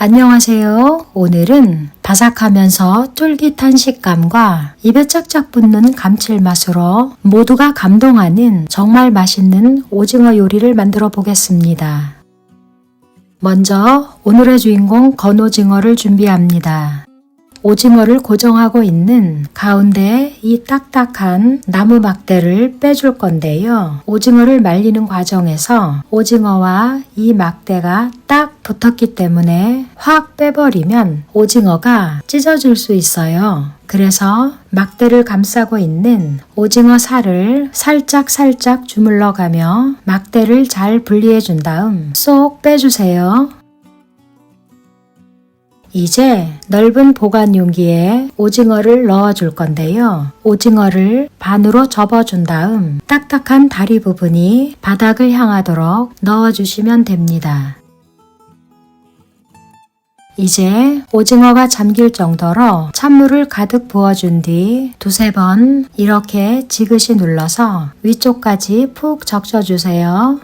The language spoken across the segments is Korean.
안녕하세요. 오늘은 바삭하면서 쫄깃한 식감과 입에 짝짝 붙는 감칠맛으로 모두가 감동하는 정말 맛있는 오징어 요리를 만들어 보겠습니다. 먼저 오늘의 주인공 건오징어를 준비합니다. 오징어를 고정하고 있는 가운데 이 딱딱한 나무 막대를 빼줄 건데요. 오징어를 말리는 과정에서 오징어와 이 막대가 딱 붙었기 때문에 확 빼버리면 오징어가 찢어질 수 있어요. 그래서 막대를 감싸고 있는 오징어 살을 살짝 살짝 주물러 가며 막대를 잘 분리해 준 다음 쏙 빼주세요. 이제 넓은 보관 용기에 오징어를 넣어 줄 건데요. 오징어를 반으로 접어 준 다음 딱딱한 다리 부분이 바닥을 향하도록 넣어 주시면 됩니다. 이제 오징어가 잠길 정도로 찬물을 가득 부어준 뒤 두세 번 이렇게 지그시 눌러서 위쪽까지 푹 적셔주세요.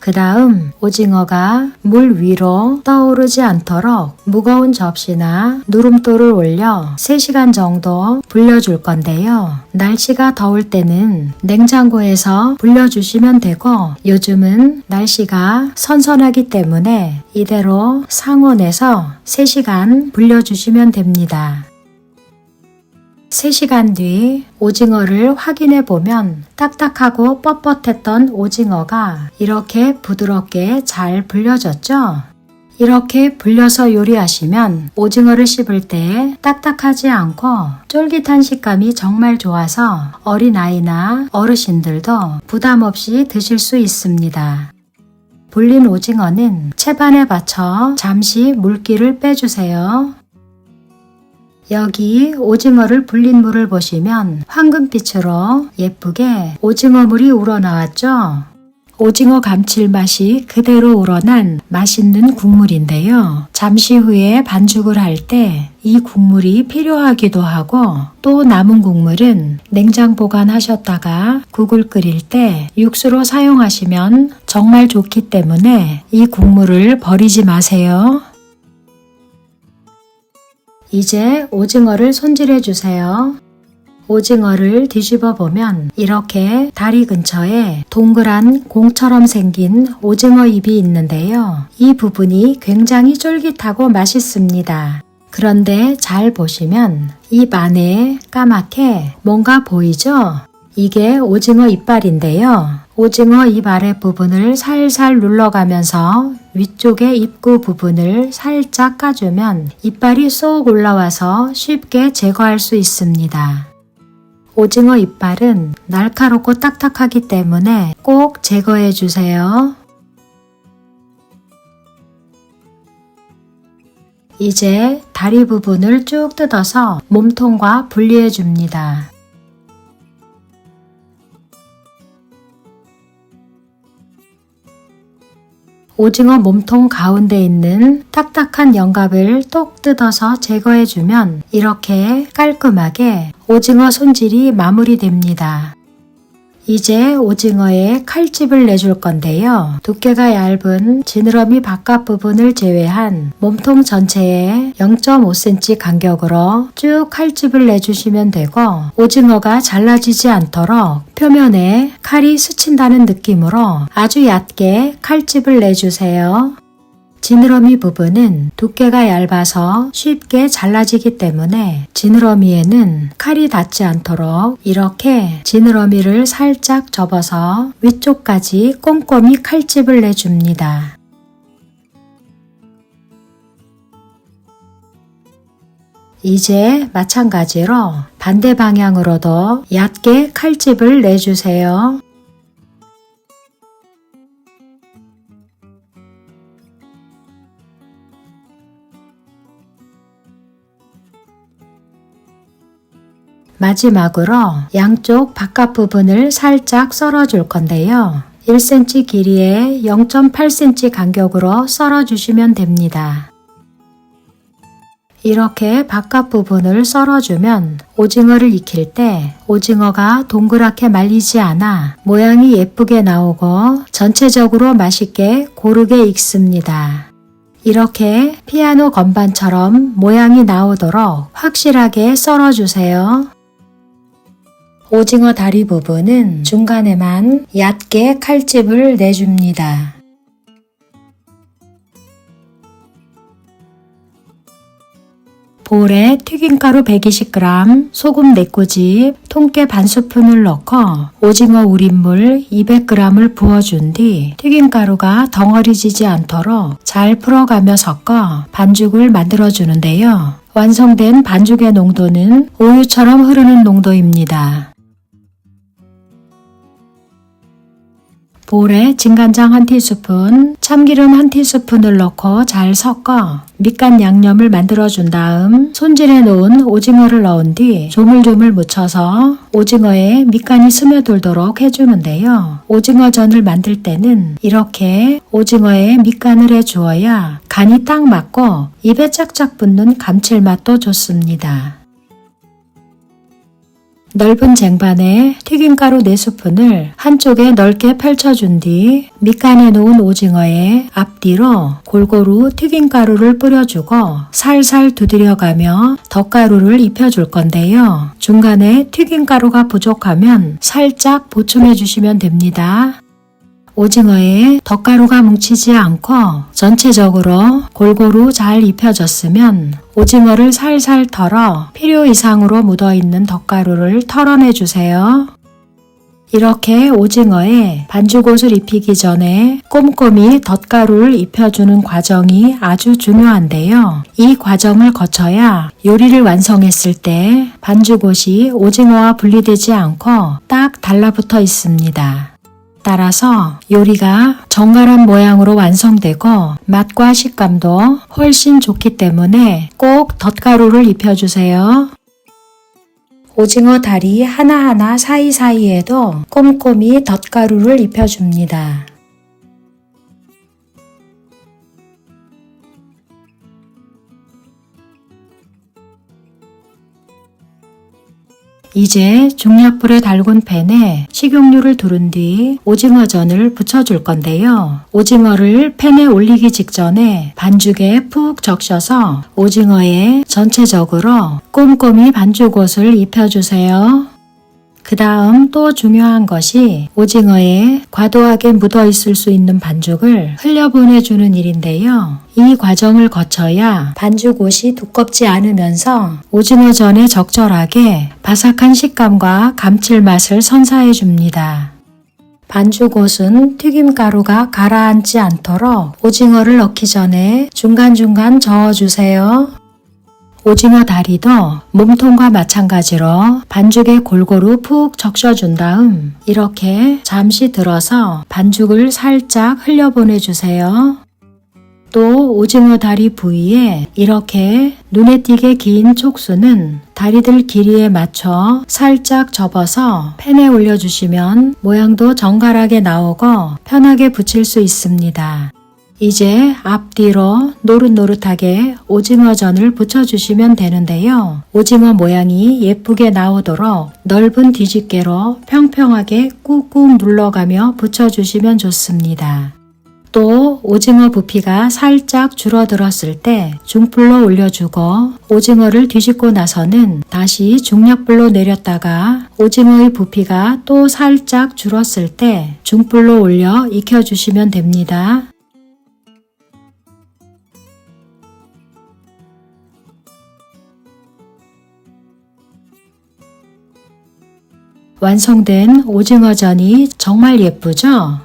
그 다음 오징어가 물 위로 떠오르지 않도록 무거운 접시나 누름돌을 올려 3시간 정도 불려줄 건데요. 날씨가 더울 때는 냉장고에서 불려주시면 되고 요즘은 날씨가 선선하기 때문에 이대로 상온에서 3시간 불려주시면 됩니다. 3시간 뒤 오징어를 확인해 보면 딱딱하고 뻣뻣했던 오징어가 이렇게 부드럽게 잘 불려졌죠? 이렇게 불려서 요리하시면 오징어를 씹을 때 딱딱하지 않고 쫄깃한 식감이 정말 좋아서 어린아이나 어르신들도 부담 없이 드실 수 있습니다. 불린 오징어는 채반에 받쳐 잠시 물기를 빼주세요. 여기 오징어를 불린 물을 보시면 황금빛으로 예쁘게 오징어물이 우러나왔죠? 오징어 감칠맛이 그대로 우러난 맛있는 국물인데요. 잠시 후에 반죽을 할 때 이 국물이 필요하기도 하고 또 남은 국물은 냉장 보관하셨다가 국을 끓일 때 육수로 사용하시면 정말 좋기 때문에 이 국물을 버리지 마세요. 이제 오징어를 손질해 주세요. 오징어를 뒤집어 보면 이렇게 다리 근처에 동그란 공처럼 생긴 오징어 잎이 있는데요. 이 부분이 굉장히 쫄깃하고 맛있습니다. 그런데 잘 보시면 잎 안에 까맣게 뭔가 보이죠? 이게 오징어 이빨인데요. 오징어 잎 아래 부분을 살살 눌러가면서 위쪽의 입구 부분을 살짝 까주면 이빨이 쏙 올라와서 쉽게 제거할 수 있습니다. 오징어 이빨은 날카롭고 딱딱하기 때문에 꼭 제거해 주세요. 이제 다리 부분을 쭉 뜯어서 몸통과 분리해 줍니다. 오징어 몸통 가운데 있는 딱딱한 영갑을 똑 뜯어서 제거해주면 이렇게 깔끔하게 오징어 손질이 마무리됩니다. 이제 오징어에 칼집을 내줄 건데요. 두께가 얇은 지느러미 바깥 부분을 제외한 몸통 전체에 0.5cm 간격으로 쭉 칼집을 내주시면 되고 오징어가 잘라지지 않도록 표면에 칼이 스친다는 느낌으로 아주 얕게 칼집을 내주세요. 지느러미 부분은 두께가 얇아서 쉽게 잘라지기 때문에 지느러미에는 칼이 닿지 않도록 이렇게 지느러미를 살짝 접어서 위쪽까지 꼼꼼히 칼집을 내줍니다. 이제 마찬가지로 반대 방향으로도 얕게 칼집을 내주세요. 마지막으로 양쪽 바깥 부분을 살짝 썰어 줄 건데요. 1cm 길이에 0.8cm 간격으로 썰어 주시면 됩니다. 이렇게 바깥 부분을 썰어주면 오징어를 익힐 때 오징어가 동그랗게 말리지 않아 모양이 예쁘게 나오고 전체적으로 맛있게 고르게 익습니다. 이렇게 피아노 건반처럼 모양이 나오도록 확실하게 썰어주세요. 오징어 다리 부분은 중간에만 얕게 칼집을 내줍니다. 볼에 튀김가루 120g, 소금 4꼬집, 통깨 반 스푼을 넣고 오징어 우린물 200g을 부어준 뒤 튀김가루가 덩어리지지 않도록 잘 풀어가며 섞어 반죽을 만들어주는데요. 완성된 반죽의 농도는 우유처럼 흐르는 농도입니다. 볼에 진간장 한 티스푼, 참기름 한 티스푼을 넣고 잘 섞어 밑간 양념을 만들어 준 다음 손질해 놓은 오징어를 넣은 뒤 조물조물 묻혀서 오징어에 밑간이 스며들도록 해주는데요. 오징어전을 만들 때는 이렇게 오징어에 밑간을 해 주어야 간이 딱 맞고 입에 짝짝 붙는 감칠맛도 좋습니다. 넓은 쟁반에 튀김가루 4스푼을 한쪽에 넓게 펼쳐준 뒤 밑간에 놓은 오징어에 앞뒤로 골고루 튀김가루를 뿌려주고 살살 두드려가며 덧가루를 입혀줄 건데요. 중간에 튀김가루가 부족하면 살짝 보충해 주시면 됩니다. 오징어에 덧가루가 뭉치지 않고 전체적으로 골고루 잘 입혀졌으면 오징어를 살살 털어 필요 이상으로 묻어있는 덧가루를 털어내 주세요. 이렇게 오징어에 반죽옷을 입히기 전에 꼼꼼히 덧가루를 입혀주는 과정이 아주 중요한데요. 이 과정을 거쳐야 요리를 완성했을 때 반죽옷이 오징어와 분리되지 않고 딱 달라붙어 있습니다. 따라서 요리가 정갈한 모양으로 완성되고 맛과 식감도 훨씬 좋기 때문에 꼭 덧가루를 입혀주세요. 오징어 다리 하나하나 사이사이에도 꼼꼼히 덧가루를 입혀줍니다. 이제 중약불에 달군 팬에 식용유를 두른 뒤 오징어전을 부쳐줄 건데요. 오징어를 팬에 올리기 직전에 반죽에 푹 적셔서 오징어에 전체적으로 꼼꼼히 반죽옷을 입혀주세요. 그 다음 또 중요한 것이 오징어에 과도하게 묻어 있을 수 있는 반죽을 흘려보내주는 일인데요. 이 과정을 거쳐야 반죽옷이 두껍지 않으면서 오징어전에 적절하게 바삭한 식감과 감칠맛을 선사해 줍니다. 반죽옷은 튀김가루가 가라앉지 않도록 오징어를 넣기 전에 중간중간 저어주세요. 오징어 다리도 몸통과 마찬가지로 반죽에 골고루 푹 적셔준 다음 이렇게 잠시 들어서 반죽을 살짝 흘려보내주세요. 또 오징어 다리 부위에 이렇게 눈에 띄게 긴 촉수는 다리들 길이에 맞춰 살짝 접어서 팬에 올려주시면 모양도 정갈하게 나오고 편하게 붙일 수 있습니다. 이제 앞뒤로 노릇노릇하게 오징어전을 붙여주시면 되는데요. 오징어 모양이 예쁘게 나오도록 넓은 뒤집개로 평평하게 꾹꾹 눌러가며 붙여주시면 좋습니다. 또 오징어 부피가 살짝 줄어들었을 때 중불로 올려주고 오징어를 뒤집고 나서는 다시 중약불로 내렸다가 오징어의 부피가 또 살짝 줄었을 때 중불로 올려 익혀주시면 됩니다. 완성된 오징어전이 정말 예쁘죠?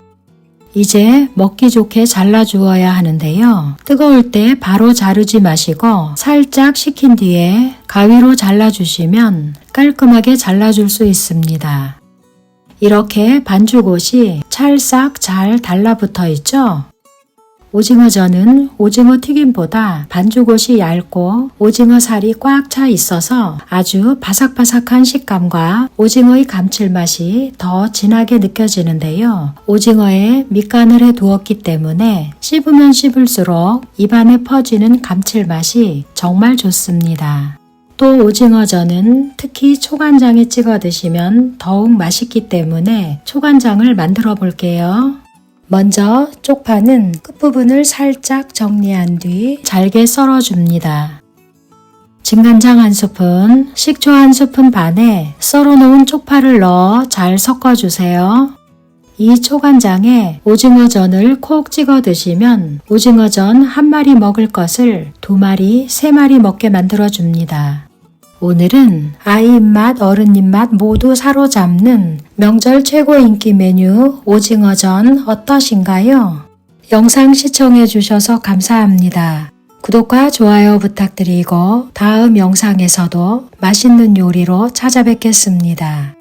이제 먹기 좋게 잘라주어야 하는데요. 뜨거울 때 바로 자르지 마시고 살짝 식힌 뒤에 가위로 잘라주시면 깔끔하게 잘라줄 수 있습니다. 이렇게 반죽옷이 찰싹 잘 달라붙어 있죠? 오징어전은 오징어 튀김보다 반죽옷이 얇고 오징어 살이 꽉 차 있어서 아주 바삭바삭한 식감과 오징어의 감칠맛이 더 진하게 느껴지는데요. 오징어에 밑간을 해 두었기 때문에 씹으면 씹을수록 입안에 퍼지는 감칠맛이 정말 좋습니다. 또 오징어전은 특히 초간장에 찍어 드시면 더욱 맛있기 때문에 초간장을 만들어 볼게요. 먼저 쪽파는 끝부분을 살짝 정리한 뒤 잘게 썰어줍니다. 진간장 한 스푼, 식초 한 스푼 반에 썰어놓은 쪽파를 넣어 잘 섞어주세요. 이 초간장에 오징어전을 콕 찍어 드시면 오징어전 한 마리 먹을 것을 두 마리, 세 마리 먹게 만들어줍니다. 오늘은 아이 입맛, 어른 입맛 모두 사로잡는 명절 최고 인기 메뉴 오징어전 어떠신가요? 영상 시청해 주셔서 감사합니다. 구독과 좋아요 부탁드리고 다음 영상에서도 맛있는 요리로 찾아뵙겠습니다.